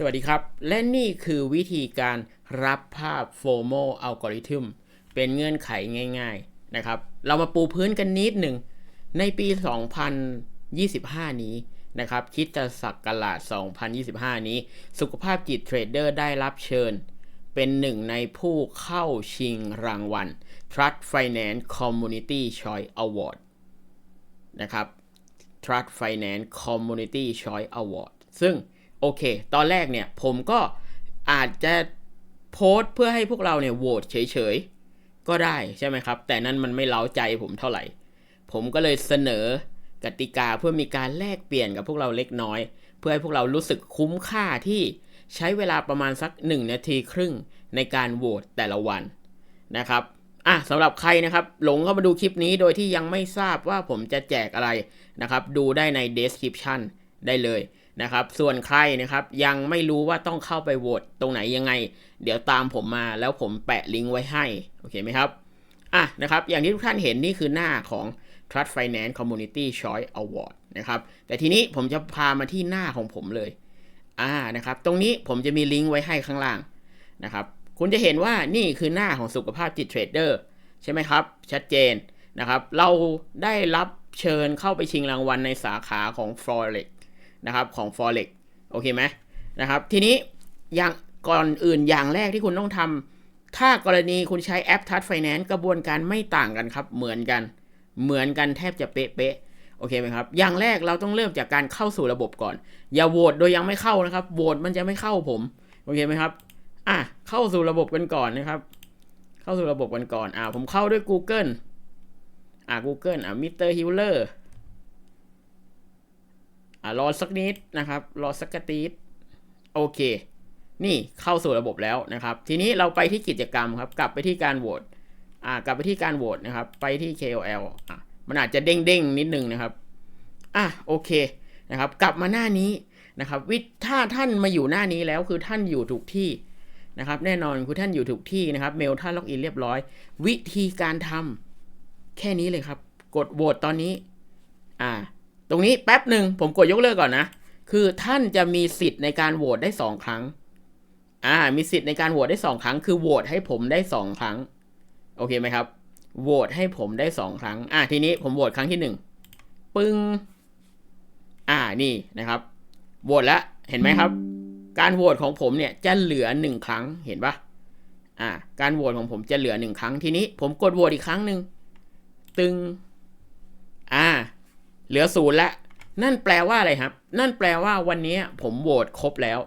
สวัสดีครับ และนี่คือวิธีการรับภาพ FOMO อัลกอริทึมเป็นเงื่อนไขง่าย ๆนะครับ เรามาปูพื้นกันนิดหนึ่ง ในปี 2025 นี้นะครับคิดจะศักกราช2025 นี้ สุขภาพจิตเทรดเดอร์ได้รับเชิญ เป็นหนึ่งในผู้เข้าชิงรางวัล Trust Finance Community Choice Award นะครับ Trust Finance Community Choice Award ซึ่ง โอเค ตอนแรกเนี่ยผมก็อาจจะโพสต์เพื่อให้พวกเราเนี่ยโหวตเฉยๆ ก็ได้ใช่ไหมครับ แต่นั้นมันไม่เล้าใจผมเท่าไหร่ ผมก็เลยเสนอกติกาเพื่อมีการแลกเปลี่ยนกับพวกเราเล็กน้อย เพื่อให้พวกเรารู้สึกคุ้มค่าที่ใช้เวลาประมาณสัก 1 นาทีครึ่งในการโหวตแต่ละวันนะครับอะสำหรับใครนะครับ หลงเข้ามาดูคลิปนี้โดยที่ยังไม่ทราบว่าผมจะแจกอะไรนะครับ ดูได้ใน description ได้เลย นะครับ ส่วนใครนะครับยังไม่รู้ว่าต้องเข้าไปโหวตตรงไหนยังไง เดี๋ยวตามผมมาแล้วผมแปะลิงก์ไว้ให้โอเคไหมครับอะนะครับอย่างที่ทุกท่านเห็นนี่คือหน้าของ Trust Finance Community Choice Award นะครับแต่ทีนี้ผมจะพามาที่หน้าของผมเลยอ่านะครับตรงนี้ผมจะมีลิงก์ไว้ให้ข้างล่างนะครับคุณจะเห็นว่านี่คือหน้าของสุขภาพจิตเทรดเดอร์ใช่ไหมครับ ชัดเจนนะครับ เราได้รับเชิญเข้าไปชิงรางวัลในสาขาของ Forex นะครับของ Forex โอเคไหมนะครับ ทีนี้อย่างก่อนอื่นอย่างแรกที่คุณต้องทำถ้ากรณีคุณใช้แอป Touch Finance กระบวนการไม่ต่างกันครับ เหมือนกัน เหมือนกันแทบจะเป๊ะๆโอเคไหมครับ อย่างแรกเราต้องเริ่มจากการเข้าสู่ระบบก่อน อย่าโหวตโดยยังไม่เข้านะครับโหวตมันจะไม่เข้าผมโอเคไหมครับอะเข้าสู่ระบบกันก่อนนะครับ เข้าสู่ระบบกันก่อนอ่าผมเข้าด้วย Google อ่า Google อ่า Mr. Hewler อ่ารอสักนิดนะครับ รอสักกระติดโอเค นี่เข้าสู่ระบบแล้วนะครับ ทีนี้เราไปที่กิจกรรมครับ กลับไปที่การโหวตอ่ากลับไปที่การโหวตนะครับ ไปที่ KOL อะมันอาจจะเด้งๆนิดนึงนะครับอะโอเคนะครับ กลับมาหน้านี้นะครับวิถ้าท่านมาอยู่หน้านี้แล้วคือท่านอยู่ถูกที่นะครับแน่นอนคือท่านอยู่ถูกที่นะครับ เมลท่านล็อกอินเรียบร้อย วิธีการทำแค่นี้เลยครับ กดโหวตตอนนี้ อ่า ตรงนี้แป๊บหนึ่งผมกดยกเลิกก่อนนะ คือท่านจะมีสิทธิ์ในการโหวตได้สองครั้ง อ่า มีสิทธิ์ในการโหวตได้สองครั้ง คือโหวตให้ผมได้สองครั้ง โอเคไหมครับ โหวตให้ผมได้สองครั้ง อ่าทีนี้ผมโหวตครั้งที่หนึ่งปึ้ง อ่า นี่นะครับ โหวตแล้ว เห็นไหมครับ การโหวตของผมเนี่ยจะเหลือหนึ่งครั้ง เห็นปะอ่า การโหวตของผมจะเหลือหนึ่งครั้ง ทีนี้ผมกดโหวตอีกครั้งหนึ่งตึง อ่า เหลือศูนย์ละ นั่นแปลว่าอะไรครับ นั่นแปลว่าวันนี้ผมโหวตครบแล้ว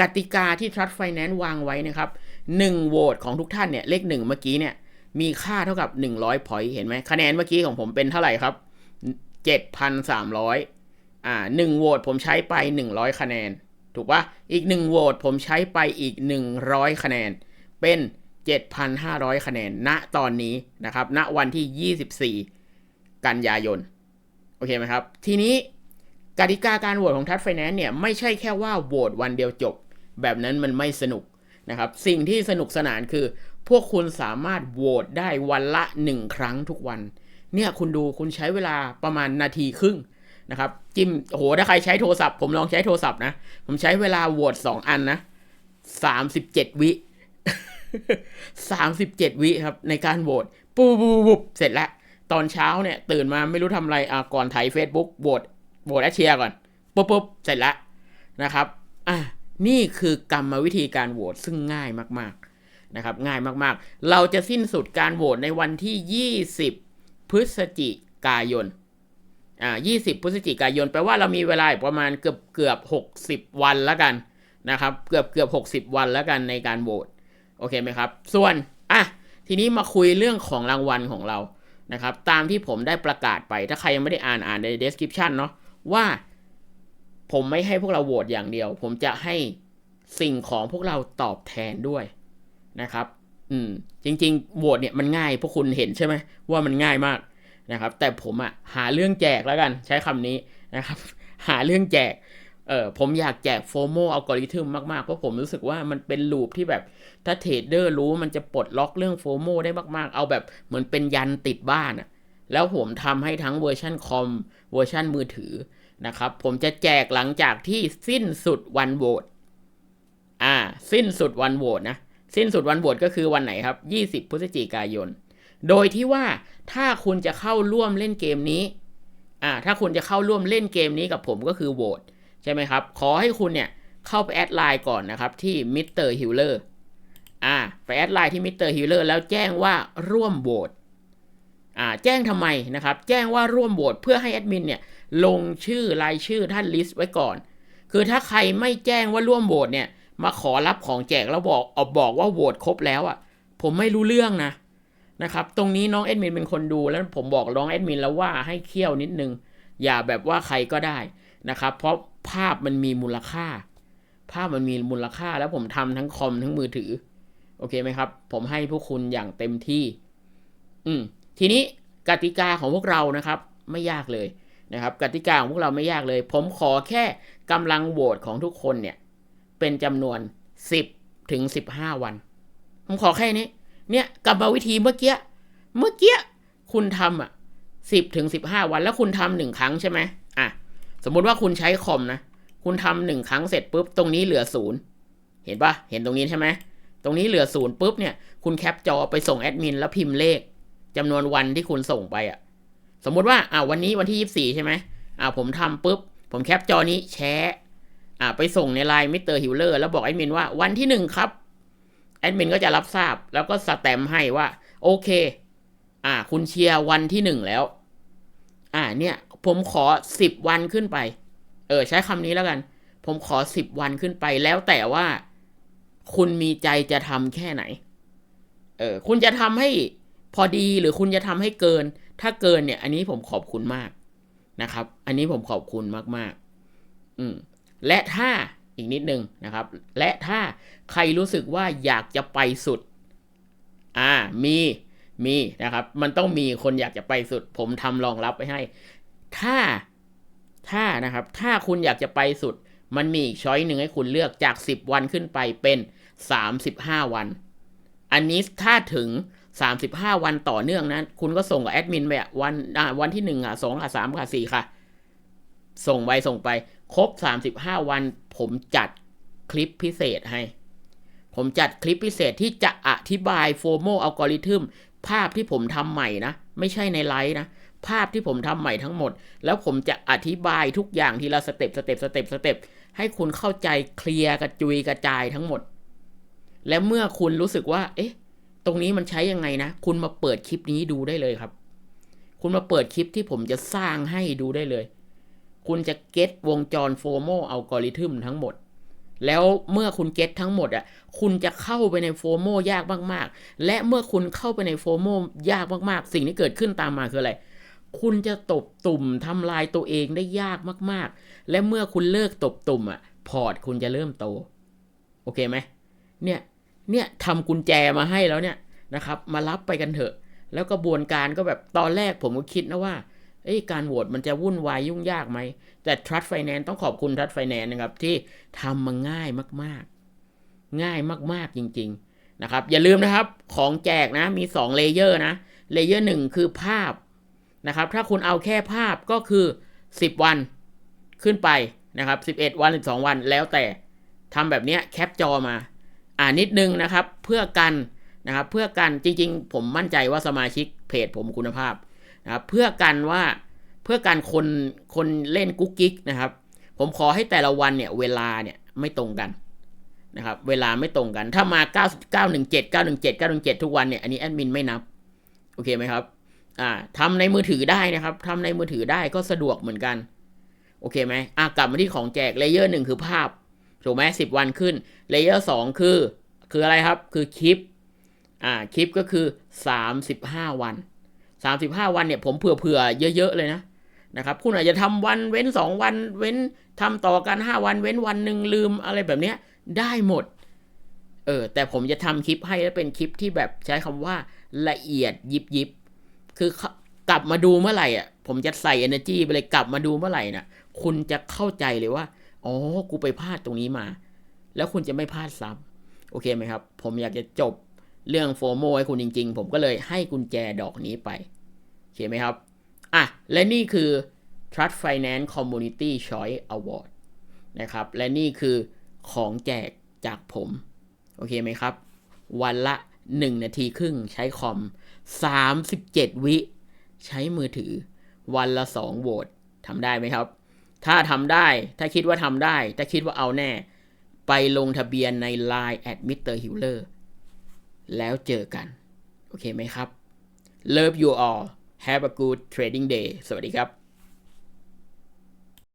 กติกาที่ Trust Finance วางไว้นะครับ1โหวตของทุกท่านเนี่ย เลข 1 เมื่อกี้เนี่ย มีค่าเท่ากับ 100 point เห็นไหมคะแนนเมื่อกี้ของผมเป็นเท่าไหร่ครับ 7,300 อ่า1โหวตผมใช้ไป 100 คะแนน ถูกปะอีก 1โหวตผมใช้ไปอีก 100 คะแนน เป็น 7,500 คะแนน ณ ตอนนี้นะครับ ณ วันที่ 24 กันยายน เคไหมครับ ทีนี้กติกาการโหวตของทัศไฟแนนซ์เนี่ยไม่ใช่แค่ว่าโหวตวันเดียวจบ แบบนั้นมันไม่สนุกนะครับ สิ่งที่สนุกสนานคือ พวกคุณสามารถโหวตได้วันละหนึ่งครั้งทุกวัน เนี่ยคุณดูคุณใช้เวลาประมาณนาทีครึ่งนะครับ จิ้มโหถ้าใครใช้โทรศัพท์ ผมลองใช้โทรศัพท์นะ ผมใช้เวลาโหวตสองอันนะสามสิบเจ็ดวิสามสิบเจ็ดวิครับในการโหวตปูบูบุบเสร็จแล้ว ตอนเช้าเนี่ย ตื่นมาไม่รู้ทำอะไรอะก่อนไถ Facebook โหวตโหวตแอชเชียร์ก่อนปุ๊บปุ๊บเสร็จแล้วนะครับอะนี่คือกรรมวิธีการโหวตซึ่งง่ายมากๆนะครับ ง่ายมากๆ เราจะสิ้นสุดการโหวตในวันที่ 20 พฤศจิกายนอ่า20 พฤศจิกายนแปลว่าเรามีเวลาประมาณเกือบเกือบ 60 วันแล้วกันนะครับ เกือบเกือบ 60 วันแล้วกันในการโหวตโอเคไหมครับ ส่วนอะทีนี้มาคุยเรื่องของรางวัลของเรา นะครับตามที่ผมได้ประกาศไป ถ้าใครยังไม่ได้อ่านอ่านใน description เนาะว่าผมไม่ให้พวกเราโหวตอย่างเดียว ผมจะให้สิ่งของพวกเราตอบแทนด้วยนะครับ อืม จริง ๆโหวตเนี่ยมันง่ายพวกคุณเห็นใช่ไหมว่ามันง่ายมากนะครับ แต่ผมอะหาเรื่องแจกแล้วกัน ใช้คำนี้นะครับ หาเรื่องแจก เออผมอยากแจกโฟโมอัลกอริทึมมาก ๆ เพราะผมรู้สึกว่ามันเป็นลูปที่แบบ ถ้าเทรดเดอร์รู้มันจะปลดล็อกเรื่องโฟโมได้มาก ๆ เอาแบบเหมือนเป็นยันติดบ้านอะแล้วผมทำให้ทั้งเวอร์ชันคอมเวอร์ชันมือถือนะครับ ผมจะแจกหลังจากที่สิ้นสุดวันโหวตอ่า สิ้นสุดวันโหวตนะ สิ้นสุดวันโหวตก็คือวันไหนครับ 20 พฤศจิกายน โดยที่ว่าถ้าคุณจะเข้าร่วมเล่นเกมนี้อ่าถ้าคุณจะเข้าร่วมเล่นเกมนี้กับผมก็คือโหวต ใช่ไหมครับ ขอให้คุณเนี่ยเข้าไปแอดไลน์ก่อนนะครับที่มิสเตอร์ฮิลเลอร์อ่าไปแอดไลน์ที่มิสเตอร์ฮิลเลอร์แล้วแจ้งว่าร่วมโหวตอ่าแจ้งทำไมนะครับ แจ้งว่าร่วมโหวตเพื่อให้แอดมินเนี่ยลงชื่อรายชื่อท่านลิสต์ไว้ก่อน คือถ้าใครไม่แจ้งว่าร่วมโหวตเนี่ยมาขอรับของแจกแล้วบอกเอาบอกว่าโหวตครบแล้วอะ่ะผมไม่รู้เรื่องนะนะครับตรงนี้น้องแอดมินเป็นคนดูแล้วผมบอกน้องแอดมินแล้วว่าให้เคี่ยวนิดนึง อย่าแบบว่าใครก็ได้นะครับ เพราะ ภาพมันมีมูลค่า ภาพมันมีมูลค่าแล้วผมทำทั้งคอมทั้งมือถือ โอเคไหมครับ ผมให้พวกคุณอย่างเต็มที่ อืม ทีนี้กติกาของพวกเรานะครับ ไม่ยากเลยนะครับ กติกาของพวกเราไม่ยากเลย ผมขอแค่กำลังโหวตของทุกคนเนี่ย เป็นจำนวน 10ถึง15 วัน ผมขอแค่นี้ เนี่ยกรรมวิธีเมื่อกี้เมื่อกี้คุณทำอะ10ถึง15วันแล้วคุณทำหนึ่งครั้งใช่ไหม สมมุติว่าคุณใช้คอมนะ คุณทำหนึ่งครั้งเสร็จปุ๊บ ตรงนี้เหลือศูนย์เห็นปะเห็นตรงนี้ใช่ไหม ตรงนี้เหลือศูนย์ปุ๊บเนี่ย คุณแคปจอไปส่งแอดมินแล้วพิมพ์เลขจำนวนวันที่คุณส่งไปอะ สมมุติว่า อ่าวันนี้วันที่24ใช่ไหมอ่าผมทำปุ๊บ ผมแคปจอนี้แชร์อ่าไปส่งในไลน์มิสเตอร์ฮิลเลอร์แล้วบอกแอดมินว่าวันที่หนึ่งครับ แอดมินก็จะรับทราบ แล้วก็สแตมป์ให้ว่า โอเค อ่า คุณเชียร์วันที่หนึ่งแล้ว อ่า เนี่ย ผมขอสิบวันขึ้นไป เออ ใช้คำนี้แล้วกัน ผมขอสิบวันขึ้นไป แล้วแต่ว่าคุณมีใจจะทำแค่ไหน เออ คุณจะทำให้พอดีหรือคุณจะทำให้เกิน ถ้าเกินเนี่ย อันนี้ผมขอบคุณมากนะครับ อันนี้ผมขอบคุณมากๆ อืม และถ้าอีกนิดนึงนะครับ และถ้าใครรู้สึกว่าอยากจะไปสุด อ่า มี มีนะครับ มันต้องมีคนอยากจะไปสุด ผมทำรองรับไว้ให้ ถ้าถ้านะครับ ถ้าคุณอยากจะไปสุด มันมีอีกช้อยหนึ่งให้คุณเลือกจาก 10 วันขึ้นไปเป็น 35 วัน อันนี้ถ้าถึง 35 วันต่อเนื่องนะคุณก็ส่งกับแอดมินไปวันวันที่ 1 อะ 2 อะ3ค่ะ 4 ค่ะ ส่งไปส่งไป ครบ 35 วัน ผมจัดคลิปพิเศษให้ ผมจัดคลิปพิเศษที่จะอธิบายโฟโมอัลกอริทึมภาพที่ผมทำใหม่นะ ไม่ใช่ในไลฟ์นะ ภาพที่ผมทำใหม่ทั้งหมด แล้วผมจะอธิบายทุกอย่างทีละสเต็ปสเต็ปสเต็ปสเต็ปให้คุณเข้าใจเคลียร์กระจุยกระจายทั้งหมด และเมื่อคุณรู้สึกว่า เอ๊ะ ตรงนี้มันใช้ยังไงนะ คุณมาเปิดคลิปนี้ดูได้เลยครับ คุณมาเปิดคลิปที่ผมจะสร้างให้ดูได้เลย คุณจะเก็ตวงจรโฟโมอัลกอริทึมทั้งหมดแล้วเมื่อคุณเก็ตทั้งหมดอะ คุณจะเข้าไปในโฟโมยากมาก ๆ และเมื่อคุณเข้าไปในโฟโมยากมาก ๆ สิ่งที่เกิดขึ้นตามมาคืออะไร คุณจะตบตุ่มทำลายตัวเองได้ยากมาก ๆ และเมื่อคุณเลิกตบตุ่มอะ พอร์ตคุณจะเริ่มโต โอเคไหมเนี่ย เนี่ยทำกุญแจมาให้แล้วเนี่ยนะครับ มารับไปกันเถอะ แล้วกระบวนการก็แบบตอนแรกผมก็คิดนะว่าเอ้ยการโหวตมันจะวุ่นวายยุ่งยากไหม แต่ Trust Finance ต้องขอบคุณ Trust Finance นะครับ ที่ทำมาง่ายมาก ๆ ง่ายมากๆจริง ๆ นะครับ อย่าลืมนะครับ ของแจกนะมี 2 เลเยอร์นะ เลเยอร์หนึ่งคือภาพ นะครับ ถ้าคุณเอาแค่ภาพก็คือ 10 วันขึ้นไปนะครับ 11 วัน 12 วันแล้วแต่ทำแบบนี้แคปจอมา อ่านิดนึงนะครับ เพื่อกันนะครับเพื่อกันจริงๆ ผมมั่นใจว่าสมาชิกเพจผมคุณภาพนะครับเพื่อกันว่าเพื่อการคนคนเล่นกุ๊กกิ๊กนะครับ ผมขอให้แต่ละวันเนี่ยเวลาเนี่ยไม่ตรงกันนะครับเวลาไม่ตรงกันถ้ามา 9 917 917 917 ทุกวันเนี่ยอันนี้แอดมินไม่นับ โอเคไหมครับ อ่าทำในมือถือได้นะครับทำในมือถือได้ก็สะดวกเหมือนกัน โอเคไหมอะกลับมาที่ของแจกเลเยอร์หนึ่งคือภาพถูกไหมสิบวันขึ้นเลเยอร์สองคือ คืออะไรครับ คือคลิป อ่าคลิปก็คือ35วัน35วันเนี่ยผมเผื่อๆเยอะ ๆ เลยนะนะครับคุณอาจจะทำวันเว้น 2 วันเว้นทำต่อกัน 5 วันเว้นวันหนึ่งลืมอะไรแบบเนี้ยได้หมดเออแต่ผมจะทำคลิปให้แล้วเป็นคลิปที่แบบใช้คำว่าละเอียดยิบยิบ คือกลับมาดูเมื่อไหร่อะ ผมจะใส่ energy ไปเลยกลับมาดูเมื่อไหร่น่ะ คุณจะเข้าใจเลยว่า อ๋อ กูไปพลาดตรงนี้มา แล้วคุณจะไม่พลาดซ้ำโอเคไหมครับ ผมอยากจะจบเรื่องโฟโมให้คุณจริง ๆ ผมก็เลยให้กุญแจดอกนี้ไป โอเคไหมครับ อะ และนี่คือ Trust Finance Community Choice Award นะครับ และนี่คือของแจกจากผม โอเคไหมครับ วันละ 1 นาทีครึ่งใช้คอม 37 วิใช้มือถือ วันละ 2 โหวตทำได้ไหมครับ ถ้าทำได้ ถ้าคิดว่าทำได้ ถ้าคิดว่าเอาแน่ ไปลงทะเบียนใน Line at Mr. Hewler แล้วเจอกัน โอเคไหมครับ Love you all have a good trading day สวัสดีครับ